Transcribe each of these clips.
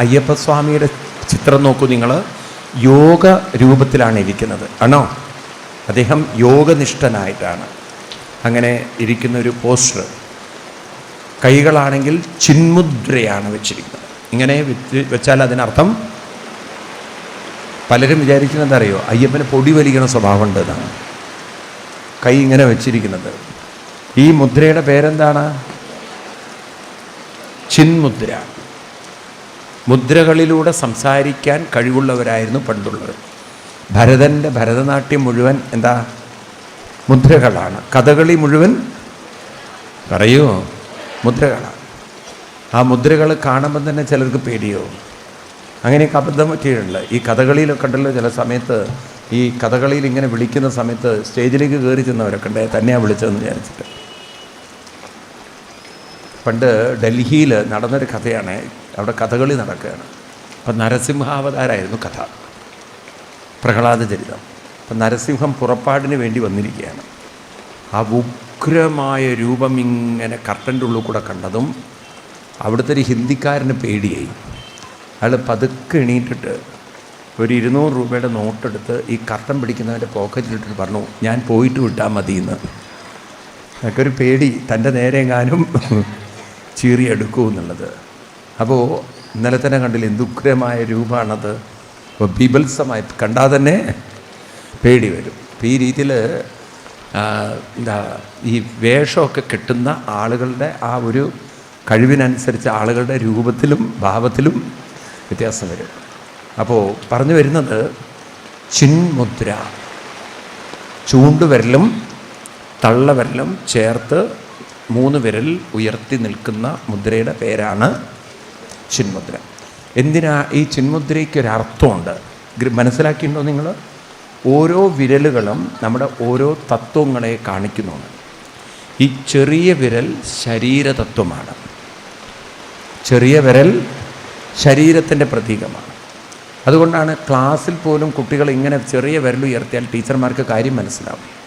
അയ്യപ്പസ്വാമിയുടെ ചിത്രം നോക്കൂ നിങ്ങൾ യോഗ രൂപത്തിലാണ് ഇരിക്കുന്നത്. ആണോ? അദ്ദേഹം യോഗനിഷ്ഠനായിട്ടാണ്. അങ്ങനെ ഇരിക്കുന്ന ഒരു പോസ്റ്റർ കൈകളാണെങ്കിൽ ചിന്മുദ്രയാണ് വെച്ചിരിക്കുന്നത്. ഇങ്ങനെ വെച്ചാൽ അതിനർത്ഥം പലരും വിചാരിക്കുന്നത് അറിയോ അയ്യപ്പന് പൊടി വലിക്കണ സ്വഭാവമുണ്ട് എന്നാണ്. കൈ ഇങ്ങനെ വെച്ചിരിക്കുന്നത്. ഈ മുദ്രയുടെ പേരെന്താണ്? ചിന്മുദ്ര. മുദ്രകളിലൂടെ സംസാരിക്കാൻ കഴിവുള്ളവരായിരുന്നു പണ്ടുള്ളവർ ഭരതന്റെ ഭരതനാട്യം മുഴുവൻ എന്താ? മുദ്രകളാണ്. കഥകളി മുഴുവൻ പറയൂ. മുദ്രകളാണ്. ആ മുദ്രകൾ കാണുമ്പോൾ തന്നെ ചിലർക്ക് പേടിയോ? അങ്ങനെയൊക്കെ അബദ്ധം പറ്റിയിട്ടുണ്ട്. ഈ കഥകളിയിലൊക്കെ ഉണ്ടല്ലോ ചില സമയത്ത്. ഈ കഥകളിയിൽ ഇങ്ങനെ വിളിക്കുന്ന സമയത്ത് സ്റ്റേജിലേക്ക് കയറി ചെന്നവരൊക്കെ ഉണ്ട്. തന്നെയാണ് വിളിച്ചതെന്ന് വിചാരിച്ചിട്ട്. പണ്ട് ഡൽഹിയിൽ നടന്നൊരു കഥയാണ് അവിടെ കഥകളി നടക്കുകയാണ്. അപ്പം നരസിംഹാവതാരായിരുന്നു കഥ. പ്രഹ്ലാദ ചരിതം. അപ്പം നരസിംഹം പുറപ്പാടിന് വേണ്ടി വന്നിരിക്കുകയാണ്. ആ ഉഗ്രമായ രൂപം ഇങ്ങനെ കർട്ടന്റെ ഉള്ളിൽ കൂടെ കണ്ടതും അവിടുത്തെ ഒരു ഹിന്ദിക്കാരന് പേടിയായി. അയാൾ പതുക്കെ എണീറ്റിട്ട് ഒരു ഇരുന്നൂറ് രൂപയുടെ നോട്ടെടുത്ത് ഈ കർട്ടൻ പിടിക്കുന്നവന്റെ പോക്കറ്റിലിട്ടിട്ട് പറഞ്ഞു ഞാൻ പോയിട്ട് വിട്ടാൽ മതി എന്ന് ഒരു പേടി തന്റെ നേരെ എങ്ങാനും ചീറിയെടുക്കൂ എന്നുള്ളത്. അപ്പോൾ ഇന്നലെ തന്നെ കണ്ടില്ല എന്തുഗ്രമായ രൂപമാണത്. അപ്പോൾ ബീഭത്സമായി കണ്ടാൽ തന്നെ പേടി വരും. അപ്പോൾ ഈ രീതിയിൽ എന്താ ഈ വേഷമൊക്കെ കിട്ടുന്ന ആളുകളുടെ ആ ഒരു കഴിവിനനുസരിച്ച് ആളുകളുടെ രൂപത്തിലും ഭാവത്തിലും വ്യത്യാസം വരും. അപ്പോൾ പറഞ്ഞു വരുന്നത് ചിൻമുദ്ര. ചൂണ്ടുവരലും തള്ളവരലും ചേർത്ത് മൂന്ന് വിരൽ ഉയർത്തി നിൽക്കുന്ന മുദ്രയുടെ പേരാണ് ചിന്മുദ്ര. എന്തിനാ ഈ ചിന്മുദ്രയ്ക്ക് ഒരു അർത്ഥമുണ്ട്? മനസ്സിലാക്കിയിട്ടുണ്ടോ നിങ്ങൾ? ഓരോ വിരലുകളും നമ്മുടെ ഓരോ തത്വങ്ങളെ കാണിക്കുന്നുണ്ട്. ഈ ചെറിയ വിരൽ ശരീരതത്വമാണ്. ചെറിയ വിരൽ ശരീരത്തിന്റെ പ്രതീകമാണ്. അതുകൊണ്ടാണ് ക്ലാസ്സിൽ പോലും കുട്ടികൾ ഇങ്ങനെ ചെറിയ വിരൽ ഉയർത്തിയാൽ ടീച്ചർമാർക്ക് കാര്യം മനസ്സിലാവും.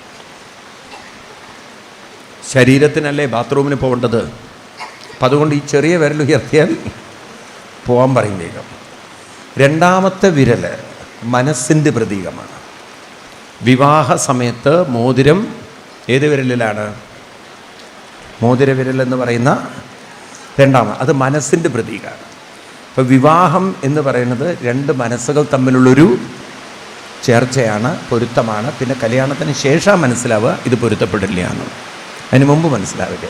ശരീരത്തിനല്ലേ ബാത്റൂമിന് പോകേണ്ടത്? അപ്പം അതുകൊണ്ട് ഈ ചെറിയ വിരൽ ഉയർത്തിയാൽ പോകാൻ പറയും വേഗം. രണ്ടാമത്തെ വിരൽ മനസ്സിന്റെ പ്രതീകമാണ്. വിവാഹ സമയത്ത് മോതിരം ഏത് വിരലിലാണ്? മോതിര വിരൽ എന്ന് പറയുന്ന രണ്ടാമത് അത് മനസ്സിന്റെ പ്രതീകമാണ് അപ്പോൾ വിവാഹം എന്ന് പറയുന്നത് രണ്ട് മനസ്സുകൾ തമ്മിലുള്ളൊരു ചേർച്ചയാണ് പൊരുത്തമാണ്. പിന്നെ കല്യാണത്തിന് ശേഷം മനസ്സിലാവുക ഇത് പൊരുത്തപ്പെടില്ലയാണ് അതിന് മുമ്പ് മനസ്സിലാവില്ല?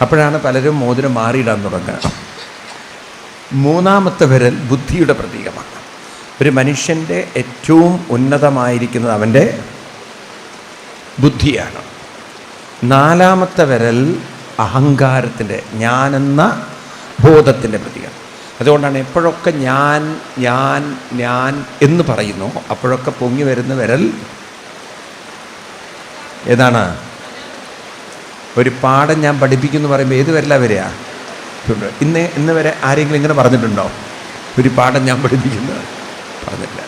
അപ്പോഴാണ് പലരും മോതിരം മാറിയിടാൻ തുടങ്ങുക. മൂന്നാമത്തെ വിരൽ ബുദ്ധിയുടെ പ്രതീകമാണ്. ഒരു മനുഷ്യന്റെ ഏറ്റവും ഉന്നതമായിരിക്കുന്നത് അവന്റെ ബുദ്ധിയാണ്. നാലാമത്തെ വിരൽ അഹങ്കാരത്തിന്റെ ഞാനെന്ന ബോധത്തിന്റെ പ്രതീകം. അതുകൊണ്ടാണ് എപ്പോഴൊക്കെ ഞാൻ ഞാൻ ഞാൻ എന്ന് പറയുന്നു അപ്പോഴൊക്കെ പൊങ്ങി വരുന്ന വിരൽ ഏതാണ്? ഒരു പാഠം ഞാൻ പഠിപ്പിക്കുന്നു പറയുമ്പോൾ ഏത് വരല വരിക? ഇന്ന് ഇന്ന് വരെ ആരെങ്കിലും ഇങ്ങനെ പറഞ്ഞിട്ടുണ്ടോ? ഒരു പാഠം ഞാൻ പഠിപ്പിക്കുന്നത് പറഞ്ഞില്ല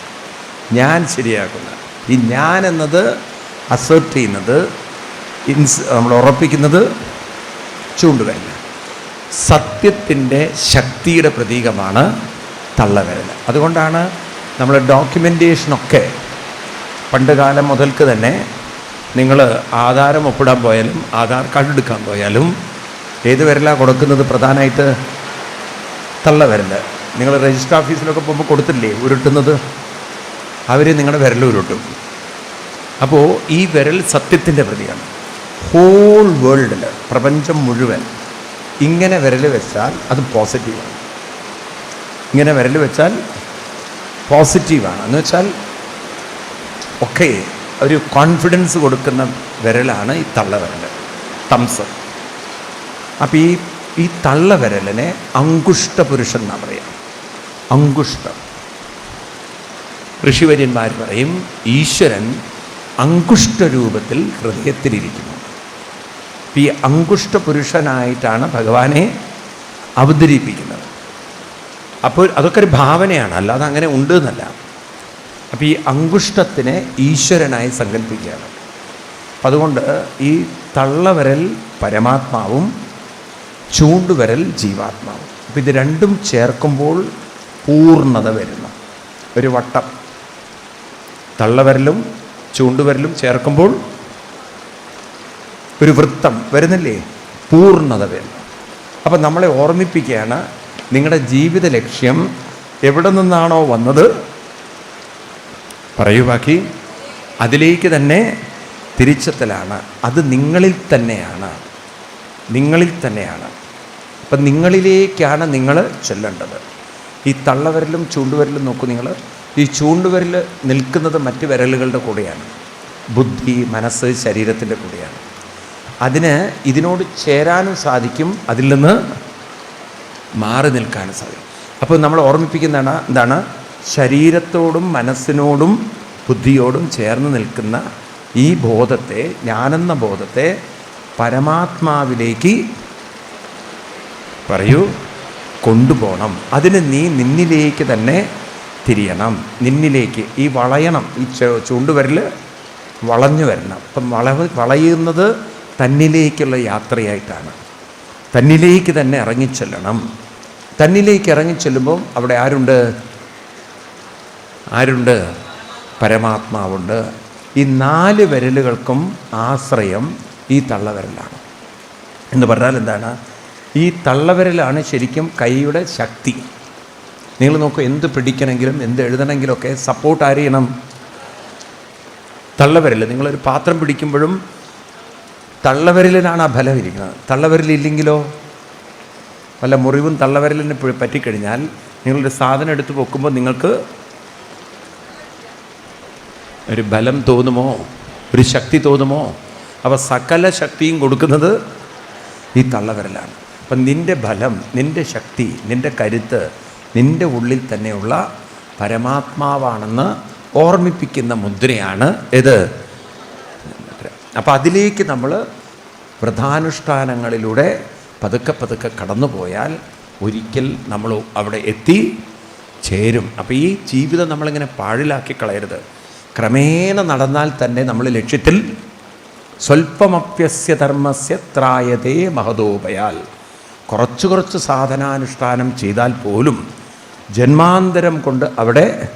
ഞാൻ ശരിയാക്കുന്ന. ഈ ഞാൻ എന്നത് അസെപ്റ്റ് ചെയ്യുന്നത് ഇൻസ് നമ്മൾ ഉറപ്പിക്കുന്നത് ചൂണ്ടുവിരൽ സത്യത്തിന്റെ ശക്തിയുടെ പ്രതീകമാണ് തള്ളവിരൽ. അതുകൊണ്ടാണ് നമ്മൾ ഡോക്യുമെന്റേഷനൊക്കെ പണ്ട് കാലം മുതൽക്ക് തന്നെ നിങ്ങൾ ആധാരം ഒപ്പിടാൻ പോയാലും ആധാർ കാർഡ് എടുക്കാൻ പോയാലും ഏത് വിരലാണ് കൊടുക്കുന്നത് പ്രധാനമായിട്ട് തള്ള തള്ളവിരൽ നിങ്ങൾ രജിസ്റ്റർ ഓഫീസിലൊക്കെ പോകുമ്പോൾ കൊടുത്തില്ലേ ഉരുട്ടുന്നത്? അവർ നിങ്ങളുടെ വിരൽ ഉരുട്ടും. അപ്പോൾ ഈ വിരൽ സത്യത്തിന്റെ പ്രതിയാണ്. ഹോൾ വേൾഡിൽ പ്രപഞ്ചം മുഴുവൻ ഇങ്ങനെ വിരൽ വെച്ചാൽ അത് പോസിറ്റീവാണ് ഇങ്ങനെ വിരൽ വെച്ചാൽ പോസിറ്റീവാണ് എന്ന് വെച്ചാൽ ഒക്കെ ഒരു കോൺഫിഡൻസ് കൊടുക്കുന്ന വിരലാണ് ഈ തള്ളവിരൽ തംസ് അപ്പം ഈ ഈ തള്ളവിരലിനെ അങ്കുഷ്ട പുരുഷൻ എന്നാണ് പറയാം. അങ്കുഷ്ടം ഋഷിവര്യന്മാർ പറയും ഈശ്വരൻ അങ്കുഷ്ടരൂപത്തിൽ ഹൃദയത്തിലിരിക്കുന്നു. ഈ അങ്കുഷ്ട പുരുഷനായിട്ടാണ് ഭഗവാനെ അവതരിപ്പിക്കുന്നത്. അപ്പോൾ അതൊക്കെ ഒരു ഭാവനയാണ് അല്ലാതെ അങ്ങനെ ഉണ്ട് എന്നല്ല. അപ്പോൾ ഈ അങ്കുഷ്ടത്തിനെ ഈശ്വരനായി സങ്കല്പിക്കുകയാണ്. അതുകൊണ്ട് ഈ തള്ളവരൽ പരമാത്മാവും ചൂണ്ടുവരൽ ജീവാത്മാവും. അപ്പം ഇത് രണ്ടും ചേർക്കുമ്പോൾ പൂർണത വരുന്നു. ഒരു വട്ടം തള്ളവരലും ചൂണ്ടുവരലും ചേർക്കുമ്പോൾ ഒരു വൃത്തം വരുന്നില്ലേ? പൂർണത വരുന്നു. അപ്പം നമ്മളെ ഓർമ്മിപ്പിക്കുകയാണ് നിങ്ങളുടെ ജീവിത ലക്ഷ്യം എവിടെ നിന്നാണോ വന്നത്? പറയൂ ബാക്കി അതിലേക്ക് തന്നെ തിരിച്ചെത്തലാണ്. അത് നിങ്ങളിൽ തന്നെയാണ്. നിങ്ങളിൽ തന്നെയാണ്. അപ്പം നിങ്ങളിലേക്കാണ് നിങ്ങൾ ചെല്ലേണ്ടത്. ഈ തള്ളവിരലും ചൂണ്ടുവിരലും നോക്കൂ നിങ്ങൾ. ഈ ചൂണ്ടുവിരൽ നിൽക്കുന്നത് മറ്റ് വിരലുകളുടെ കൂടെയാണ്. ബുദ്ധി മനസ്സ് ശരീരത്തിന്റെ കൂടെയാണ്. അതിന് ഇതിനോട് ചേരാനും സാധിക്കും. അതിൽ നിന്ന് മാറി നിൽക്കാനും സാധിക്കും. അപ്പോൾ നമ്മൾ ഓർമ്മിപ്പിക്കുന്നതാണ് എന്താണ്? ശരീരത്തോടും മനസ്സിനോടും ബുദ്ധിയോടും ചേർന്ന് നിൽക്കുന്ന ഈ ബോധത്തെ ഞാനെന്ന ബോധത്തെ പരമാത്മാവിലേക്ക് പറയൂ കൊണ്ടുപോകണം. അതിന് നീ നിന്നിലേക്ക് തന്നെ തിരിയണം. നിന്നിലേക്ക് ഈ വളയണം ഈ ചൂണ്ടുവരൽ വളഞ്ഞു വരണം. അപ്പം വളവ് വളയുന്നത് തന്നിലേക്കുള്ള യാത്രയായിട്ടാണ്. തന്നിലേക്ക് തന്നെ ഇറങ്ങിച്ചെല്ലണം. തന്നിലേക്ക് ഇറങ്ങിച്ചെല്ലുമ്പോൾ അവിടെ ആരുണ്ട്? ആരുണ്ട്? പരമാത്മാവുണ്ട്. ഈ നാല് വിരലുകൾക്കും ആശ്രയം ഈ തള്ളവിരലാണ്. എന്ന് പറഞ്ഞാൽ എന്താണ്? ഈ തള്ളവിരലാണ് ശരിക്കും കൈയുടെ ശക്തി. നിങ്ങൾ നോക്കൂ എന്ത് പിടിക്കണമെങ്കിലും എന്ത് എഴുതണമെങ്കിലൊക്കെ സപ്പോർട്ട് ആരെയണം തള്ളവിരൽ നിങ്ങളൊരു പാത്രം പിടിക്കുമ്പോഴും തള്ളവിരലിലാണ് ആ ഫലം ഇരിക്കുന്നത്. തള്ളവിരലില്ലെങ്കിലോ? വല്ല മുറിവും തള്ളവിരലിന് പറ്റിക്കഴിഞ്ഞാൽ നിങ്ങളൊരു സാധനം എടുത്ത് പൊക്കുമ്പോൾ നിങ്ങൾക്ക് ഒരു ബലം തോന്നുമോ? ഒരു ശക്തി തോന്നുമോ? അവ സകല ശക്തിയും കൊടുക്കുന്നത് ഈ തള്ളവിരലാണ്. അപ്പം നിന്റെ ബലം നിന്റെ ശക്തി നിന്റെ കരുത്ത് നിന്റെ ഉള്ളിൽ തന്നെയുള്ള പരമാത്മാവാണെന്ന് ഓർമ്മിപ്പിക്കുന്ന മുദ്രയാണ് ഇത്. അപ്പം അതിലേക്ക് നമ്മൾ വ്രതാനുഷ്ഠാനങ്ങളിലൂടെ പതുക്കെ പതുക്കെ കടന്നു പോയാൽ ഒരിക്കൽ നമ്മൾ അവിടെ എത്തി ചേരും. അപ്പോൾ ഈ ജീവിതം നമ്മളിങ്ങനെ പാഴിലാക്കി കളയരുത്. ക്രമേണ നടന്നാൽ തന്നെ നമ്മൾ ലക്ഷ്യത്തിൽ സ്വൽപ്പമപ്യസ്യ ധർമ്മസ്യ ത്രായതേ മഹതോപയാൽ. കുറച്ച് കുറച്ച് സാധനാനുഷ്ഠാനം ചെയ്താൽ പോലും ജന്മാന്തരം കൊണ്ട് അവിടെ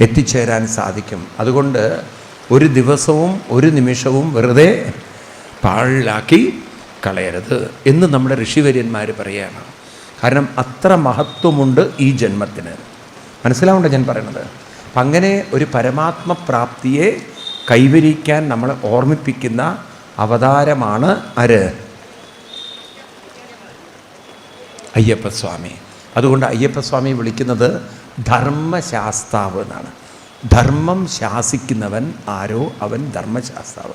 എത്തിച്ചേരാൻ സാധിക്കും. അതുകൊണ്ട് ഒരു ദിവസവും ഒരു നിമിഷവും വെറുതെ പാഴിലാക്കി കളയരുത് എന്ന് നമ്മുടെ ഋഷിവര്യന്മാർ പറയുകയാണ് കാരണം അത്ര മഹത്വമുണ്ട് ഈ ജന്മത്തിന്. മനസ്സിലാവുണ്ടോ ഞാൻ പറയണത്? അപ്പം അങ്ങനെ ഒരു പരമാത്മപ്രാപ്തിയെ കൈവരിക്കാൻ നമ്മളെ ഓർമ്മിപ്പിക്കുന്ന അവതാരമാണ് ആര്? അയ്യപ്പസ്വാമി. അതുകൊണ്ട് അയ്യപ്പസ്വാമി വിളിക്കുന്നത് ധർമ്മശാസ്താവ് എന്നാണ്. ധർമ്മം ശാസിക്കുന്നവൻ ആരോ? അവൻ ധർമ്മശാസ്താവ്.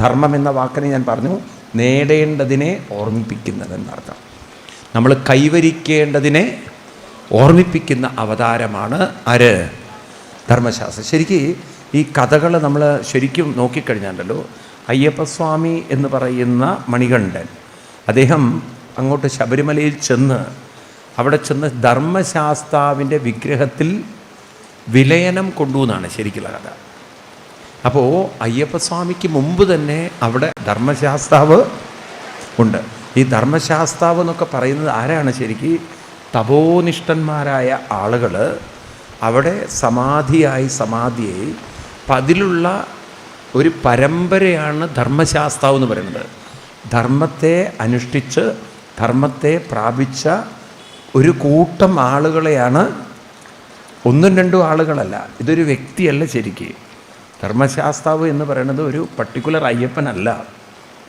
ധർമ്മം എന്ന വാക്കിനെ ഞാൻ പറഞ്ഞു നേടേണ്ടതിനെ ഓർമ്മിപ്പിക്കുന്നതെന്നർത്ഥം നമ്മൾ കൈവരിക്കേണ്ടതിനെ ഓർമ്മിപ്പിക്കുന്ന അവതാരമാണ് ആര്? ധർമ്മശാസ്ത്രം. ശരിക്കും ഈ കഥകൾ നമ്മൾ ശരിക്കും നോക്കിക്കഴിഞ്ഞാണ്ടല്ലോ അയ്യപ്പസ്വാമി എന്ന് പറയുന്ന മണികണ്ഠൻ അദ്ദേഹം അങ്ങോട്ട് ശബരിമലയിൽ ചെന്ന് അവിടെ ചെന്ന് ധർമ്മശാസ്താവിന്റെ വിഗ്രഹത്തിൽ വിലയനം കൊണ്ടുവന്നാണ് ശരിക്കുള്ള കഥ. അപ്പോൾ അയ്യപ്പസ്വാമിക്ക് മുമ്പ് തന്നെ അവിടെ ധർമ്മശാസ്താവ് ഉണ്ട്. ഈ ധർമ്മശാസ്താവ് എന്നൊക്കെ പറയുന്നത് ആരാണ് ശരിക്കും? തപോനിഷ്ഠന്മാരായ ആളുകൾ അവിടെ സമാധിയായി സമാധിയായി അപ്പം അതിലുള്ള ഒരു പരമ്പരയാണ് ധർമ്മശാസ്താവ് എന്ന് പറയുന്നത്. ധർമ്മത്തെ അനുഷ്ഠിച്ച് ധർമ്മത്തെ പ്രാപിച്ച ഒരു കൂട്ടം ആളുകളെയാണ് ഒന്നും രണ്ടും ആളുകളല്ല. ഇതൊരു വ്യക്തിയല്ല ശരിക്ക്. ധർമ്മശാസ്താവ് എന്ന് പറയുന്നത് ഒരു പർട്ടിക്കുലർ അയ്യപ്പനല്ല.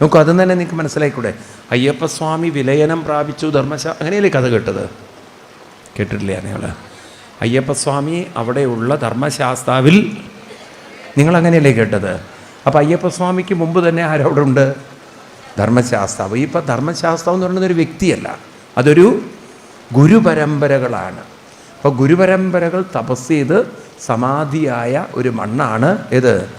നമുക്ക് അതും തന്നെ നിങ്ങൾക്ക് മനസ്സിലായിക്കൂടെ? അയ്യപ്പസ്വാമി വിലയനം പ്രാപിച്ചു ധർമ്മശാ അങ്ങനെയല്ലേ കഥ കേട്ടത്? കേട്ടിട്ടില്ല നിങ്ങൾ അയ്യപ്പസ്വാമി അവിടെയുള്ള ധർമ്മശാസ്താവിൽ നിങ്ങൾ അങ്ങനെയല്ലേ കേട്ടത്? അപ്പോൾ അയ്യപ്പസ്വാമിക്ക് മുമ്പ് തന്നെ ആരവിടെ ഉണ്ട് ധർമ്മശാസ്താവ്. ഇപ്പം ധർമ്മശാസ്താവ് എന്ന് പറയുന്നത് ഒരു വ്യക്തിയല്ല. അതൊരു ഗുരുപരമ്പരകളാണ്. അപ്പോൾ ഗുരുപരമ്പരകൾ തപസ് ചെയ്ത് സമാധിയായ ഒരു മണ്ണാണ് ഇത്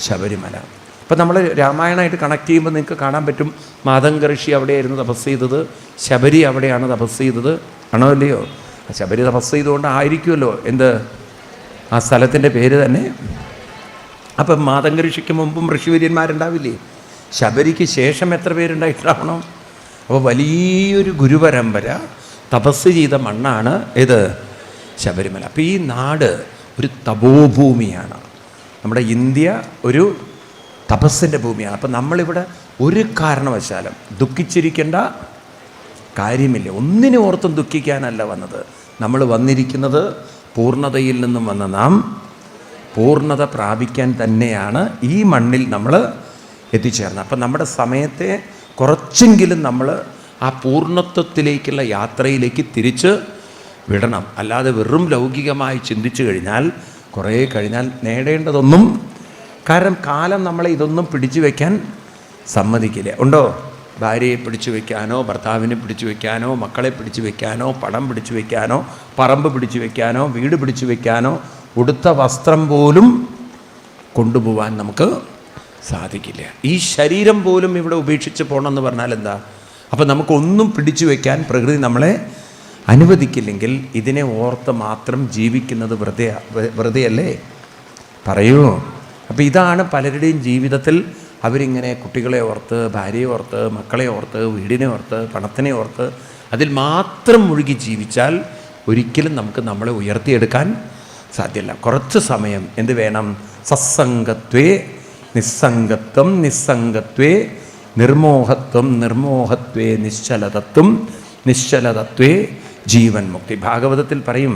ശബരിമല. ഇപ്പം നമ്മൾ രാമായണമായിട്ട് കണക്ട് ചെയ്യുമ്പോൾ നിങ്ങൾക്ക് കാണാൻ പറ്റും മാതങ്കർഷി അവിടെയായിരുന്നു തപസ് ചെയ്തത്. ശബരി അവിടെയാണ് തപസ് ചെയ്തത്. ആണോ അല്ലയോ ശബരി തപസ് ചെയ്തുകൊണ്ട് ആയിരിക്കുമല്ലോ എന്ത്? ആ സ്ഥലത്തിന്റെ പേര് തന്നെ. അപ്പം മാതങ്ക ഋഷിക്ക് മുമ്പും ഋഷിവര്യന്മാരുണ്ടാവില്ലേ? ശബരിക്ക് ശേഷം എത്ര പേരുണ്ടായിട്ടുണ്ടാവണം? അപ്പോൾ വലിയൊരു ഗുരുപരമ്പര തപസ് ചെയ്ത മണ്ണാണ് ഇത് ശബരിമല. അപ്പോൾ ഈ നാട് ഒരു തപോഭൂമിയാണ്. നമ്മുടെ ഇന്ത്യ ഒരു തപസ്സിന്റെ ഭൂമിയാണ്. അപ്പം നമ്മളിവിടെ ഒരു കാരണവശാലും ദുഃഖിച്ചിരിക്കേണ്ട കാര്യമില്ല. ഒന്നിനെ ഓർത്തും ദുഃഖിക്കാനല്ല വന്നത്. നമ്മൾ വന്നിരിക്കുന്നത് പൂർണതയിൽ നിന്നും വന്ന നാം പൂർണത പ്രാപിക്കാൻ തന്നെയാണ് ഈ മണ്ണിൽ നമ്മൾ എത്തിച്ചേർന്നത്. അപ്പം നമ്മുടെ സമയത്തെ കുറച്ചെങ്കിലും നമ്മൾ ആ പൂർണത്വത്തിലേക്കുള്ള യാത്രയിലേക്ക് തിരിച്ച് വിടണം. അല്ലാതെ വെറും ലൗകികമായി ചിന്തിച്ചു കഴിഞ്ഞാൽ കുറേ കഴിഞ്ഞാൽ നേടേണ്ടതൊന്നും കാരണം കാലം നമ്മളെ ഇതൊന്നും പിടിച്ചു വയ്ക്കാൻ സമ്മതിക്കില്ല. ഉണ്ടോ? ഭാര്യയെ പിടിച്ചു വയ്ക്കാനോ ഭർത്താവിനെ പിടിച്ചു വയ്ക്കാനോ മക്കളെ പിടിച്ചു വയ്ക്കാനോ പണം പിടിച്ചു വയ്ക്കാനോ പറമ്പ് പിടിച്ചു വയ്ക്കാനോ വീട് പിടിച്ചു വയ്ക്കാനോ ഉടുത്ത വസ്ത്രം പോലും കൊണ്ടുപോകാൻ നമുക്ക് സാധിക്കില്ല. ഈ ശരീരം പോലും ഇവിടെ ഉപേക്ഷിച്ച് പോകണമെന്ന് പറഞ്ഞാൽ എന്താ? അപ്പം നമുക്കൊന്നും പിടിച്ചു വയ്ക്കാൻ പ്രകൃതി നമ്മളെ അനുവദിക്കില്ലെങ്കിൽ ഇതിനെ ഓർത്ത് മാത്രം ജീവിക്കുന്നത് വെറുതെ വെറുതെയല്ലേ? പറയൂ. അപ്പോൾ ഇതാണ് പലരുടെയും ജീവിതത്തിൽ അവരിങ്ങനെ കുട്ടികളെ ഓർത്ത് ഭാര്യയെ ഓർത്ത് മക്കളെ ഓർത്ത് വീടിനെ ഓർത്ത് പണത്തിനെ ഓർത്ത് അതിൽ മാത്രം മുഴുകി ജീവിച്ചാൽ ഒരിക്കലും നമുക്ക് നമ്മളെ ഉയർത്തിയെടുക്കാൻ സാധ്യമല്ല കുറച്ച് സമയം എന്ത് വേണം? സത്സംഗത്വേ നിസ്സംഗത്വം നിസ്സംഗത്വേ നിർമോഹത്വം നിർമോഹത്വേ നിശ്ചലതത്വം നിശ്ചലതത്വേ ജീവൻ മുക്തി. ഭാഗവതത്തിൽ പറയും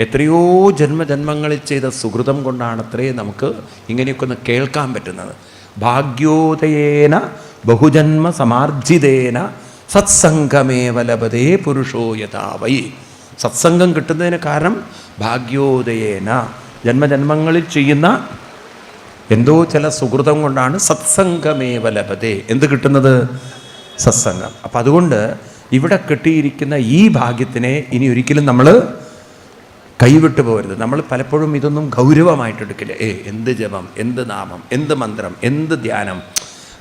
എത്രയോ ജന്മജന്മങ്ങളിൽ ചെയ്ത സുഹൃതം കൊണ്ടാണത്രേ നമുക്ക് ഇങ്ങനെയൊക്കെ ഒന്ന് കേൾക്കാൻ പറ്റുന്നത്. ഭാഗ്യോദയേന ബഹുജന്മ സമാർജിതേന സത്സംഗമേവ ലഭതേ പുരുഷോ യഥാവൈ സത്സംഗം കിട്ടുന്നതിന് കാരണം ഭാഗ്യോദയേന. ജന്മജന്മങ്ങളിൽ ചെയ്യുന്ന എന്തോ ചില സുഹൃതം കൊണ്ടാണ് സത്സംഗമേവ ലഭതേ. എന്ത് കിട്ടുന്നത്? സത്സംഗം. അപ്പം അതുകൊണ്ട് ഇവിടെ കിട്ടിയിരിക്കുന്ന ഈ ഭാഗ്യത്തിനെ ഇനി ഒരിക്കലും നമ്മൾ കൈവിട്ടു പോകരുത്. നമ്മൾ പലപ്പോഴും ഇതൊന്നും ഗൗരവമായിട്ട് എടുക്കില്ല ഏ എന്ത് ജപം എന്ത് നാമം എന്ത് മന്ത്രം എന്ത് ധ്യാനം?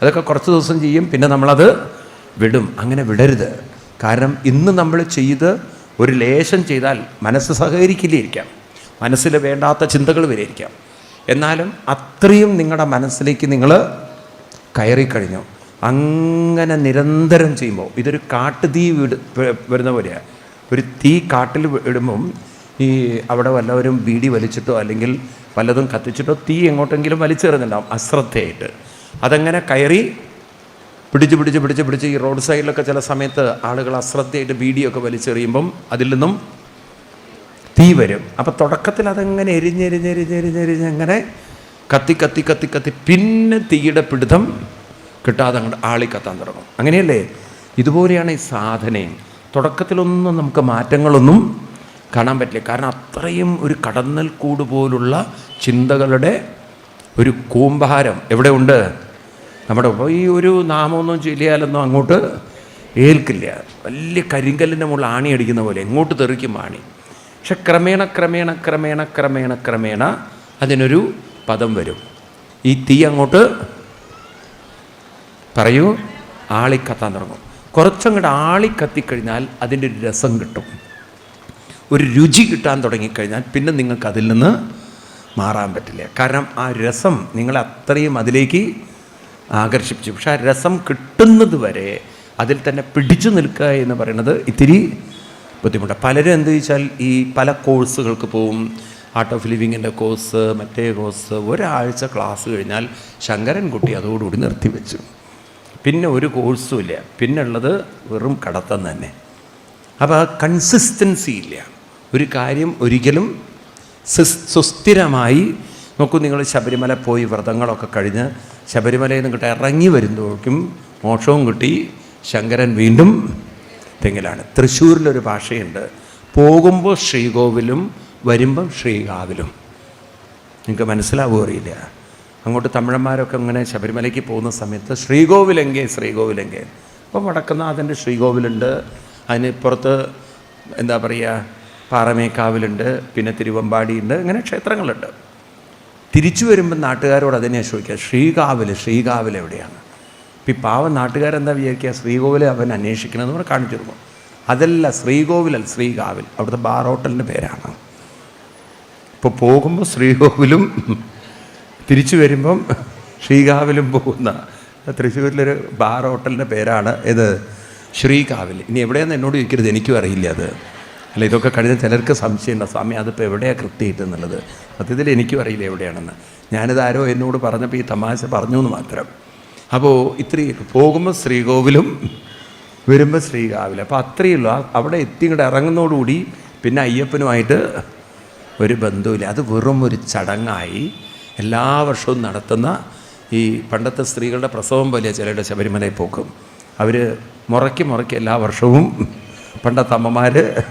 അതൊക്കെ കുറച്ച് ദിവസം ചെയ്യും പിന്നെ നമ്മളത് വിടും. അങ്ങനെ വിടരുത്. കാരണം ഇന്ന് നമ്മൾ ചെയ്ത് ഒരു ലേശം ചെയ്താൽ മനസ്സ് സഹകരിക്കില്ലിരിക്കാം മനസ്സിൽ വേണ്ടാത്ത ചിന്തകൾ വരെയിരിക്കാം എന്നാലും അത്രയും നിങ്ങളുടെ മനസ്സിലേക്ക് നിങ്ങൾ കയറിക്കഴിഞ്ഞു. അങ്ങനെ നിരന്തരം ചെയ്യുമ്പോൾ ഇതൊരു കാട്ടുതീ വിട് വരുന്ന പോലെയാണ് ഒരു തീ കാട്ടിൽ ഇടുമ്പം ഈ അവിടെ വല്ലവരും ബീഡി വലിച്ചിട്ടോ അല്ലെങ്കിൽ വല്ലതും കത്തിച്ചിട്ടോ തീ എങ്ങോട്ടെങ്കിലും വലിച്ചെറിഞ്ഞിട്ടുണ്ടാവും അശ്രദ്ധയായിട്ട്. അതങ്ങനെ കയറി പിടിച്ച് പിടിച്ച് പിടിച്ച് പിടിച്ച് ഈ റോഡ് സൈഡിലൊക്കെ ചില സമയത്ത് ആളുകൾ അശ്രദ്ധയായിട്ട് ബീഡിയൊക്കെ വലിച്ചെറിയുമ്പം അതിൽ നിന്നും തീ വരും. അപ്പം തുടക്കത്തിൽ അതങ്ങനെ എരിഞ്ഞെരിഞ്ഞെരിഞ്ഞെരിഞ്ഞെരിഞ്ഞ് അങ്ങനെ കത്തി കത്തി കത്തി കത്തി. പിന്നെ തീയുടെ പിടുത്തം കിട്ടാതെ അങ്ങോട്ട് ആളി കത്താൻ തുടങ്ങും. അങ്ങനെയല്ലേ? ഇതുപോലെയാണ് ഈ സാധനയും. തുടക്കത്തിലൊന്നും നമുക്ക് മാറ്റങ്ങളൊന്നും കാണാൻ പറ്റില്ല. കാരണം അത്രയും ഒരു കടന്നൽ കൂട് പോലുള്ള ചിന്തകളുടെ ഒരു കൂമ്പാരം എവിടെ ഉണ്ട് നമ്മുടെ ഈ ഒരു നാമമൊന്നും ചൊല്ലിയാലൊന്നും അങ്ങോട്ട് ഏൽക്കില്ല. വലിയ കരിങ്കല്ലിന്റെ മുകളിൽ ആണി അടിക്കുന്ന പോലെ എങ്ങോട്ട് തെറിക്കും ആണി. പക്ഷെ ക്രമേണ ക്രമേണ ക്രമേണ ക്രമേണ ക്രമേണ അതിനൊരു പദം വരും. ഈ തീ അങ്ങോട്ട് പറയൂ ആളിക്കത്താൻ തുടങ്ങും. കുറച്ചങ്ങോട്ട് ആളിക്കത്തിക്കഴിഞ്ഞാൽ അതിന്റെ ഒരു രസം കിട്ടും. ഒരു രുചി കിട്ടാൻ തുടങ്ങിക്കഴിഞ്ഞാൽ പിന്നെ നിങ്ങൾക്ക് അതിൽ നിന്ന് മാറാൻ പറ്റില്ല. കാരണം ആ രസം നിങ്ങളെ അത്രയും അതിലേക്ക് ആകർഷിപ്പിച്ചു. പക്ഷെ ആ രസം കിട്ടുന്നത് വരെ അതിൽ തന്നെ പിടിച്ചു നിൽക്കുക എന്ന് പറയുന്നത് ഇത്തിരി ബുദ്ധിമുട്ടാണ് പലരും എന്ത് ചോദിച്ചാൽ ഈ പല കോഴ്സുകൾക്ക് പോവും. ആർട്ട് ഓഫ് ലിവിങ്ങിന്റെ കോഴ്സ് മറ്റേ കോഴ്സ് ഒരാഴ്ച ക്ലാസ് കഴിഞ്ഞാൽ ശങ്കരൻകുട്ടി അതോടുകൂടി നിർത്തിവെച്ചു. പിന്നെ ഒരു കോഴ്സും ഇല്ല. പിന്നുള്ളത് വെറും കടത്തം തന്നെ. അപ്പോൾ കൺസിസ്റ്റൻസി ഇല്ല. ഒരു കാര്യം ഒരിക്കലും സിസ് സുസ്ഥിരമായി നോക്കൂ നിങ്ങൾ ശബരിമല പോയി വ്രതങ്ങളൊക്കെ കഴിഞ്ഞ് ശബരിമലയിൽ നിന്ന് കിട്ടി ഇറങ്ങി വരുമ്പോഴേക്കും മോക്ഷവും കിട്ടി ശങ്കരൻ വീണ്ടും തെങ്ങിലാണ്. തൃശ്ശൂരിലൊരു ഭാഷയുണ്ട്. പോകുമ്പോൾ ശ്രീകോവിലും വരുമ്പം ശ്രീകാവിലും. നിങ്ങൾക്ക് മനസ്സിലാവുമോ അറിയില്ല. അങ്ങോട്ട് തമിഴന്മാരൊക്കെ ഇങ്ങനെ ശബരിമലയ്ക്ക് പോകുന്ന സമയത്ത് ശ്രീകോവിലെങ്കേ ശ്രീകോവിലെങ്കേ. അപ്പോൾ വടക്കുന്നാഥന്റെ ശ്രീകോവിലുണ്ട്. അതിന് പുറത്ത് എന്താ പറയുക പാറമേക്കാവിലുണ്ട് പിന്നെ തിരുവമ്പാടിയുണ്ട് അങ്ങനെ ക്ഷേത്രങ്ങളുണ്ട്. തിരിച്ചു വരുമ്പോൾ നാട്ടുകാരോട് അതിനെ ചോദിക്കുക ശ്രീകാവിൽ ശ്രീകാവിൽ എവിടെയാണ്? ഇപ്പം ഈ പാവം നാട്ടുകാരെന്താ വിചാരിക്കുക? ശ്രീകോവിലെ അവൻ അന്വേഷിക്കണമെന്ന് പറഞ്ഞ് കാണിച്ചു കൊടുക്കും. അതല്ല ശ്രീകോവിലൽ ശ്രീകാവിൽ. അവിടുത്തെ ബാർ ഹോട്ടലിന്റെ പേരാണ്. ഇപ്പോൾ പോകുമ്പോൾ ശ്രീകോവിലും തിരിച്ചു വരുമ്പം ശ്രീകാവിലും പോകുന്ന തൃശ്ശൂരിലൊരു ബാർ ഹോട്ടലിന്റെ പേരാണ് ഇത് ശ്രീകാവിൽ ഇനി എവിടെയാണെന്ന് എന്നോട് ചോദിക്കരുത് എനിക്കും അറിയില്ല അത്. അല്ല ഇതൊക്കെ കഴിഞ്ഞ ചിലർക്ക് സംശയമുണ്ട് സ്വാമി അതിപ്പോൾ എവിടെയാണ് കൃത്യമായിട്ട് എന്നുള്ളത്? സത്യത്തിൽ എനിക്കും അറിയില്ല എവിടെയാണെന്ന്. ഞാനിത് ആരോ എന്നോട് പറഞ്ഞപ്പോൾ ഈ തമാശ പറഞ്ഞു എന്ന് മാത്രം. അപ്പോൾ ഇത്രയും പോകുമ്പോൾ ശ്രീകോവിലും വരുമ്പോൾ ശ്രീകാവിലും. അപ്പോൾ അത്രയേ ഉള്ളൂ. ആ- അവിടെ എത്തി ഇങ്ങോട്ട് ഇറങ്ങുന്നതോടുകൂടി പിന്നെ അയ്യപ്പനുമായിട്ട് ഒരു ബന്ധവുമില്ല. അത് വെറും ഒരു ചടങ്ങായി എല്ലാ വർഷവും നടത്തുന്ന ഈ പണ്ടത്തെ സ്ത്രീകളുടെ പ്രസവം പോലെയാണ് ചിലരുടെ ശബരിമലയിൽ പോക്കും. അവർ മുറയ്ക്ക് മുറയ്ക്ക് എല്ലാ വർഷവും പണ്ടത്തെ അമ്മമാർ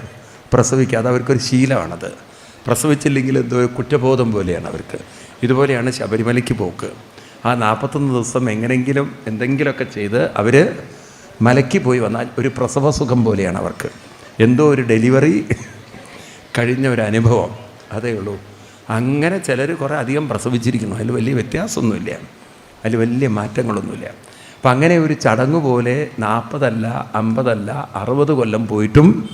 പ്രസവിക്കാതെ അവർക്കൊരു ശീലമാണത്. പ്രസവിച്ചില്ലെങ്കിൽ എന്തോ കുറ്റബോധം പോലെയാണ് അവർക്ക്. ഇതുപോലെയാണ് ശബരിമലയ്ക്ക് പോക്ക്. ആ നാൽപ്പത്തൊന്ന് ദിവസം എങ്ങനെയെങ്കിലും എന്തെങ്കിലുമൊക്കെ ചെയ്ത് അവർ മലയ്ക്ക് പോയി വന്നാൽ ഒരു പ്രസവ സുഖം പോലെയാണ് അവർക്ക്. എന്തോ ഒരു ഡെലിവറി കഴിഞ്ഞ ഒരു അനുഭവം. അതേ ഉള്ളൂ. അങ്ങനെ ചിലർ കുറേ അധികം പ്രസവിച്ചിരിക്കുന്നു. അതിൽ വലിയ വ്യത്യാസമൊന്നുമില്ല. അതിൽ വലിയ മാറ്റങ്ങളൊന്നുമില്ല. അപ്പം അങ്ങനെ ഒരു ചടങ്ങ് പോലെ നാൽപ്പതല്ല അമ്പതല്ല അറുപത് കൊല്ലം പോയിട്ടും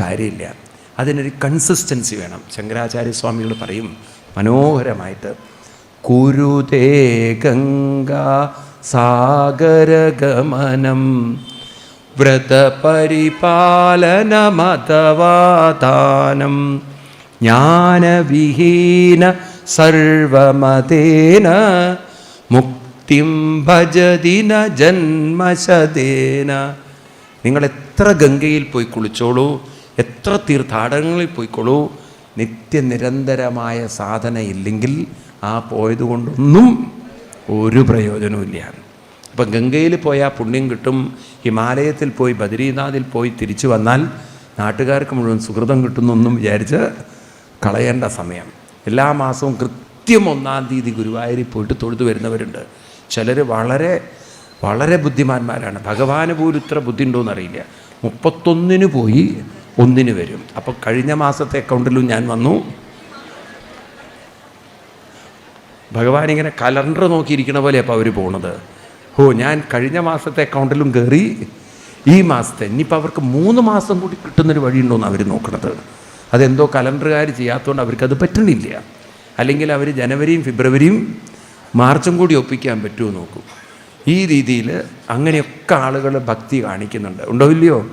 കാര്യമില്ല. അതിനൊരു കൺസിസ്റ്റൻസി വേണം. ശങ്കരാചാര്യ സ്വാമികൾ പറയും മനോഹരമായിട്ട് കുരുതേ ഗംഗ സാഗരഗമനം വ്രതപരിപാലനമതവാദാനം ജ്ഞാനവിഹീന സർവമതേന മുക്തിം ഭജതിന ജന്മശതേന. നിങ്ങൾ എത്ര ഗംഗയിൽ പോയി കുളിച്ചോളൂ എത്ര തീർത്ഥാടനങ്ങളിൽ പോയിക്കോളൂ? നിത്യനിരന്തരമായ സാധന ഇല്ലെങ്കിൽ ആ പോയത് കൊണ്ടൊന്നും ഒരു പ്രയോജനവുമില്ല അപ്പം ഗംഗയിൽ പോയാൽ പുണ്യം കിട്ടും ഹിമാലയത്തിൽ പോയി ബദരീനാഥിൽ പോയി തിരിച്ചു വന്നാൽ നാട്ടുകാർക്ക് മുഴുവൻ സുഹൃതം കിട്ടുന്നൊന്നും വിചാരിച്ച് കളയേണ്ട സമയം. എല്ലാ മാസവും കൃത്യം ഒന്നാം തീയതി ഗുരുവായൂരിൽ പോയിട്ട് തൊഴുതു വരുന്നവരുണ്ട്. ചിലർ വളരെ വളരെ ബുദ്ധിമാന്മാരാണ്. ഭഗവാന് പോലും ഇത്ര ബുദ്ധി ഉണ്ടോയെന്ന് മുപ്പത്തൊന്നിന് പോയി ഒന്നിന് വരും. അപ്പോൾ കഴിഞ്ഞ മാസത്തെ അക്കൗണ്ടിലും ഞാൻ വന്നു. ഭഗവാൻ ഇങ്ങനെ കലണ്ടർ നോക്കിയിരിക്കണ പോലെ അപ്പോൾ അവർ പോണത്. ഓ ഞാൻ കഴിഞ്ഞ മാസത്തെ അക്കൗണ്ടിലും കയറി ഈ മാസത്തെ ഇനിയിപ്പോൾ അവർക്ക് മൂന്ന് മാസം കൂടി കിട്ടുന്നൊരു വഴിയുണ്ടോയെന്ന് അവർ നോക്കണത്. അതെന്തോ കലണ്ടറുകാർ ചെയ്യാത്തതുകൊണ്ട് അവർക്കത് പറ്റണില്ല. അല്ലെങ്കിൽ അവർ ജനുവരിയും ഫെബ്രുവരിയും മാർച്ചും കൂടി ഒപ്പിക്കാൻ പറ്റുമോ നോക്കും. ഈ രീതിയിൽ അങ്ങനെയൊക്കെ ആളുകൾ ഭക്തി കാണിക്കുന്നുണ്ട്. ഉണ്ടോ ഇല്ലയോ?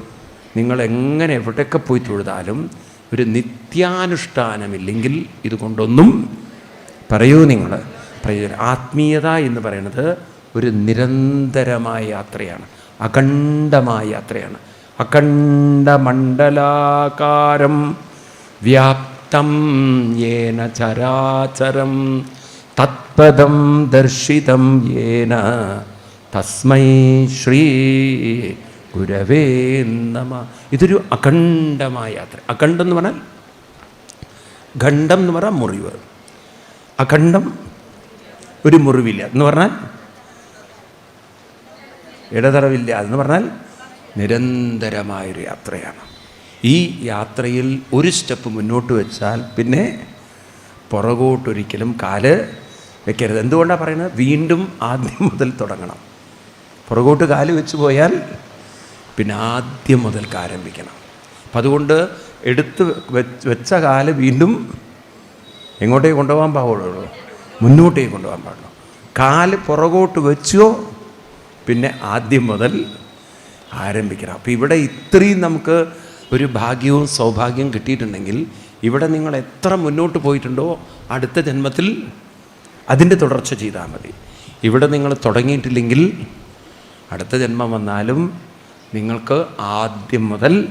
നിങ്ങൾ എങ്ങനെ എവിടെയൊക്കെ പോയി തൊഴുതാലും ഒരു നിത്യാനുഷ്ഠാനമില്ലെങ്കിൽ ഇതുകൊണ്ടൊന്നും പറയൂ നിങ്ങൾ പ്രയോജനം ആത്മീയത എന്ന് പറയുന്നത് ഒരു നിരന്തരമായ യാത്രയാണ് അഖണ്ഡമായ യാത്രയാണ്. അഖണ്ഡ മണ്ഡലാകാരം വ്യാപ്തം യേന ചരാചരം തത്പദം ദർശിതം യേന തസ്മൈ ശ്രീ ഗുരവേ നമ. ഇതൊരു അഖണ്ഡമായ യാത്ര. അഖണ്ഡം എന്ന് പറഞ്ഞാൽ ഖണ്ഡം എന്ന് പറഞ്ഞാൽ മുറിവ്. അഖണ്ഡം ഒരു മുറിവില്ല. എന്ന് പറഞ്ഞാൽ ഇടതടവില്ല എന്ന് പറഞ്ഞാൽ നിരന്തരമായൊരു യാത്രയാണ്. ഈ യാത്രയിൽ ഒരു സ്റ്റെപ്പ് മുന്നോട്ട് വെച്ചാൽ പിന്നെ പുറകോട്ടൊരിക്കലും കാൽ വെക്കരുത്. എന്തുകൊണ്ടാണ് പറയുന്നത്? വീണ്ടും ആദ്യം മുതൽ തുടങ്ങണം. പുറകോട്ട് കാൽ വെച്ച് പോയാൽ പിന്നെ ആദ്യം മുതൽക്ക് ആരംഭിക്കണം. അപ്പം അതുകൊണ്ട് എടുത്ത് വെച്ച് കാൽ വീണ്ടും എങ്ങോട്ടേ കൊണ്ടുപോകാൻ പാടുള്ളൂ? മുന്നോട്ടേ കൊണ്ടുപോകാൻ പാടുള്ളൂ. കാൽ പുറകോട്ട് വെച്ചോ പിന്നെ ആദ്യം മുതൽ ആരംഭിക്കണം. അപ്പോൾ ഇവിടെ ഇത്രയും നമുക്ക് ഒരു ഭാഗ്യവും സൗഭാഗ്യവും കിട്ടിയിട്ടുണ്ടെങ്കിൽ ഇവിടെ നിങ്ങൾ എത്ര മുന്നോട്ട് പോയിട്ടുണ്ടോ അടുത്ത ജന്മത്തിൽ അതിന്റെ തുടർച്ച ചെയ്താൽ മതി. ഇവിടെ നിങ്ങൾ തുടങ്ങിയിട്ടില്ലെങ്കിൽ അടുത്ത ജന്മം വന്നാലും നിങ്ങൾക്ക് ആദ്യം മുതൽ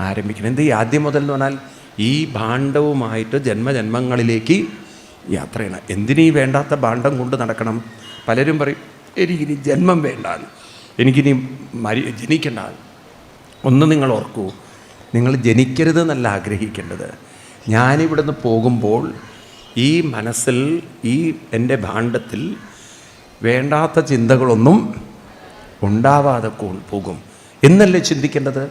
ആരംഭിക്കണം. എന്ത് ഈ ആദ്യം മുതൽ എന്ന് പറഞ്ഞാൽ ഈ ഭാണ്ഡവുമായിട്ട് ജന്മജന്മങ്ങളിലേക്ക് യാത്ര ചെയ്യണം. എന്തിനീ വേണ്ടാത്ത ഭാണ്ഡം കൊണ്ട് നടക്കണം? പലരും പറയും എനിക്കിനി ജന്മം വേണ്ട എനിക്കിനി മരി ജനിക്കണ്ട ഒന്ന് നിങ്ങൾ ഓർക്കൂ നിങ്ങൾ ജനിക്കരുതെന്നല്ല ആഗ്രഹിക്കേണ്ടത്. ഞാനിവിടുന്ന് പോകുമ്പോൾ ഈ മനസ്സിൽ ഈ എന്റെ ഭാണ്ഡത്തിൽ വേണ്ടാത്ത ചിന്തകളൊന്നും ഉണ്ടാവാതെ പോകും. എന്നല്ലേ ചിന്തിക്കേണ്ടത്?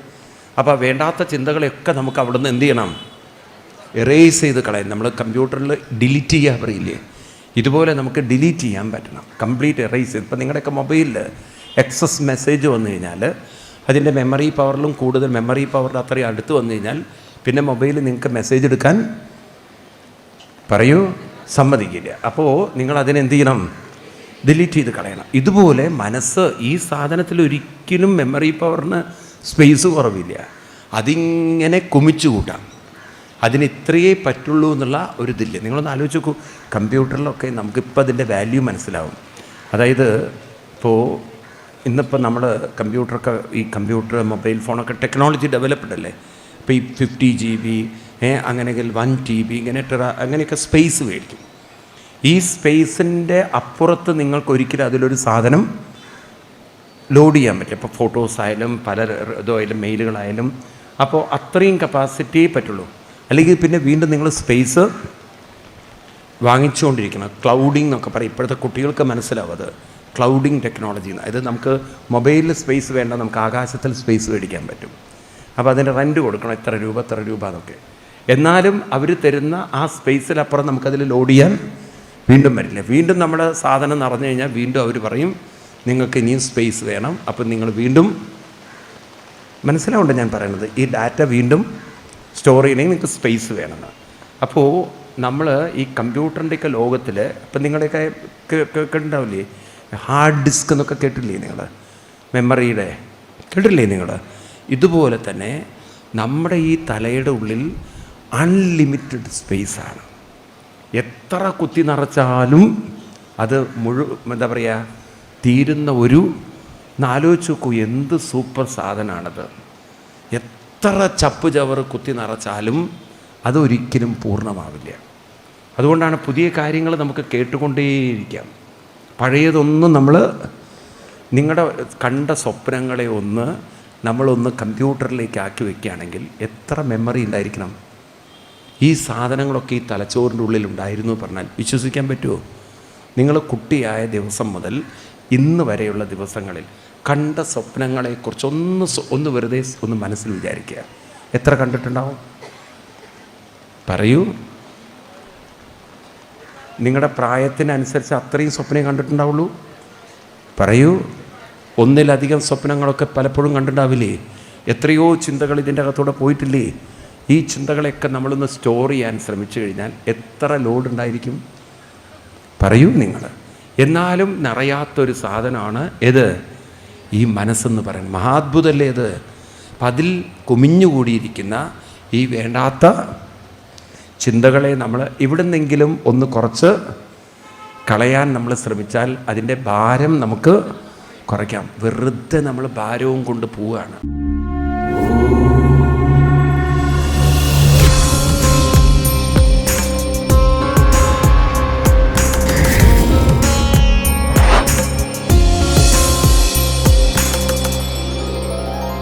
അപ്പോൾ വേണ്ടാത്ത ചിന്തകളെയൊക്കെ നമുക്ക് അവിടുന്ന് എന്ത് ചെയ്യണം? എറേസ് ചെയ്ത് കളയാം. നമ്മൾ കമ്പ്യൂട്ടറിൽ ഡിലീറ്റ് ചെയ്യാൻ പറയില്ലേ? ഇതുപോലെ നമുക്ക് ഡിലീറ്റ് ചെയ്യാൻ പറ്റണം. കംപ്ലീറ്റ് എറേസ് ചെയ്ത്. ഇപ്പം നിങ്ങളുടെയൊക്കെ മൊബൈലിൽ എക്സസ് മെസ്സേജ് വന്നു കഴിഞ്ഞാൽ അതിന്റെ മെമ്മറി പവറിലും കൂടുതൽ മെമ്മറി പവറിൽ അത്രയും അടുത്ത് വന്നു കഴിഞ്ഞാൽ പിന്നെ മൊബൈൽ നിങ്ങൾക്ക് മെസ്സേജ് എടുക്കാൻ പറയൂ സമ്മതിക്കില്ല. അപ്പോൾ നിങ്ങൾ അതിനെന്ത് ചെയ്യണം? ഡിലീറ്റ് ചെയ്ത് കളയണം. ഇതുപോലെ മനസ്സ് ഈ സാധനത്തിൽ ഒരിക്കലും മെമ്മറി പവറിന് സ്പേസ് കുറവില്ല. അതിങ്ങനെ കുമിച്ചു കൂട്ടാം. അതിന് ഇത്രയേ പറ്റുള്ളൂ എന്നുള്ള ഒരു ഇതില്ല. നിങ്ങളൊന്ന് ആലോചിച്ച് നോക്കൂ. കമ്പ്യൂട്ടറിലൊക്കെ നമുക്കിപ്പോൾ അതിന്റെ വാല്യൂ മനസ്സിലാവും. അതായത് ഇപ്പോൾ ഇന്നിപ്പോൾ നമ്മൾ കമ്പ്യൂട്ടറൊക്കെ ഈ കമ്പ്യൂട്ടർ മൊബൈൽ ഫോണൊക്കെ ടെക്നോളജി ഡെവലപ്ഡ് അല്ലേ? ഇപ്പോൾ ഈ ഫിഫ്റ്റി ജി ബി അങ്ങനെയെങ്കിൽ വൺ ടി ബി ഇങ്ങനെ ടെറ അങ്ങനെയൊക്കെ സ്പേസ് മേടിക്കും. ഈ സ്പേസിന്റെ അപ്പുറത്ത് നിങ്ങൾക്ക് ഒരിക്കലും അതിലൊരു സാധനം ലോഡ് ചെയ്യാൻ പറ്റും ഇപ്പോൾ ഫോട്ടോസ് ആയാലും പല ഇതായാലും മെയിലുകളായാലും. അപ്പോൾ അത്രയും കപ്പാസിറ്റിയേ പറ്റുള്ളൂ. അല്ലെങ്കിൽ പിന്നെ വീണ്ടും നിങ്ങൾ സ്പേസ് വാങ്ങിച്ചുകൊണ്ടിരിക്കണം. ക്ലൗഡിംഗ് എന്നൊക്കെ പറയും. ഇപ്പോഴത്തെ കുട്ടികൾക്ക് മനസ്സിലാവും അത്. ക്ലൗഡിംഗ് ടെക്നോളജി അതായത് നമുക്ക് മൊബൈലിൽ സ്പേസ് വേണ്ട നമുക്ക് ആകാശത്തിൽ സ്പേസ് മേടിക്കാൻ പറ്റും. അപ്പോൾ അതിന്റെ റെന്റ് കൊടുക്കണം. ഇത്ര രൂപ ഇത്ര രൂപ എന്നൊക്കെ. എന്നാലും അവർ തരുന്ന ആ സ്പേസിലപ്പുറം നമുക്കതിൽ ലോഡ് ചെയ്യാൻ വീണ്ടും വരില്ല. വീണ്ടും നമ്മുടെ സാധനം നിറഞ്ഞു കഴിഞ്ഞാൽ വീണ്ടും അവർ പറയും നിങ്ങൾക്ക് ഇനിയും സ്പേസ് വേണം. അപ്പം നിങ്ങൾ വീണ്ടും മനസ്സിലാവുണ്ട് ഞാൻ പറയുന്നത് ഈ ഡാറ്റ വീണ്ടും സ്റ്റോർ ചെയ്യണമെങ്കിൽ നിങ്ങൾക്ക് സ്പേസ് വേണം അപ്പോൾ നമ്മൾ ഈ കമ്പ്യൂട്ടറിന്റെയൊക്കെ ലോകത്തിൽ ഇപ്പം നിങ്ങളുടെയൊക്കെ കേ- കേട്ടിട്ടുണ്ടാവില്ലേ ഹാർഡ് ഡിസ്ക് എന്നൊക്കെ കേട്ടില്ലേ നിങ്ങൾ മെമ്മറിയുടെ കേട്ടില്ലേ നിങ്ങൾ ഇതുപോലെ തന്നെ നമ്മുടെ ഈ തലയുടെ ഉള്ളിൽ അൺലിമിറ്റഡ് സ്പേസാണ് എത്ര കുത്തി നിറച്ചാലും അത് മുഴു എന്താ പറയുക തീരുന്ന ഒരു നാലോചിച്ച് നോക്കൂ എന്ത് സൂപ്പർ സാധനമാണത് എത്ര ചപ്പ് ചവറ് കുത്തി നിറച്ചാലും അതൊരിക്കലും പൂർണമാവില്ല. അതുകൊണ്ടാണ് പുതിയ കാര്യങ്ങൾ നമുക്ക് കേട്ടുകൊണ്ടേയിരിക്കാം. പഴയതൊന്നും നമ്മൾ നിങ്ങളുടെ കണ്ട സ്വപ്നങ്ങളെ ഒന്ന് നമ്മളൊന്ന് കമ്പ്യൂട്ടറിലേക്ക് ആക്കി വയ്ക്കുകയാണെങ്കിൽ എത്ര മെമ്മറി ഉണ്ടായിരിക്കണം? ഈ സാധനങ്ങളൊക്കെ ഈ തലച്ചോറിന്റെ ഉള്ളിൽ ഉണ്ടായിരുന്നു പറഞ്ഞാൽ വിശ്വസിക്കാൻ പറ്റുമോ? നിങ്ങൾ കുട്ടിയായ ദിവസം മുതൽ ഇന്ന് വരെയുള്ള ദിവസങ്ങളിൽ കണ്ട സ്വപ്നങ്ങളെക്കുറിച്ച് ഒന്ന് ഒന്ന് വെറുതെ ഒന്ന് മനസ്സിൽ വിചാരിക്കുക. എത്ര കണ്ടിട്ടുണ്ടാവും? പറയൂ. നിങ്ങളുടെ പ്രായത്തിനനുസരിച്ച് അത്രയും സ്വപ്നം കണ്ടിട്ടുണ്ടാവുള്ളൂ. പറയൂ. ഒന്നിലധികം സ്വപ്നങ്ങളൊക്കെ പലപ്പോഴും കണ്ടിട്ടുണ്ടാവില്ലേ? എത്രയോ ചിന്തകൾ ഇതിന്റെ അകത്തൂടെ പോയിട്ടില്ലേ? ഈ ചിന്തകളെയൊക്കെ നമ്മളൊന്ന് സ്റ്റോർ ചെയ്യാൻ ശ്രമിച്ചു കഴിഞ്ഞാൽ എത്ര ലോഡ് ഉണ്ടായിരിക്കും? പറയൂ നിങ്ങൾ. എന്നാലും നിറയാത്തൊരു സാധനമാണ് ഏത്? ഈ മനസ്സെന്ന് പറയുന്നത്. മഹാത്ഭുതല്ലേ ഇത്? അപ്പം അതിൽ കുമിഞ്ഞുകൂടിയിരിക്കുന്ന ഈ വേണ്ടാത്ത ചിന്തകളെ നമ്മൾ ഇവിടുന്നെങ്കിലും ഒന്ന് കുറച്ച് കളയാൻ നമ്മൾ ശ്രമിച്ചാൽ അതിന്റെ ഭാരം നമുക്ക് കുറയ്ക്കാം. വെറുതെ നമ്മൾ ഭാരവും കൊണ്ട് പോവുകയാണ്.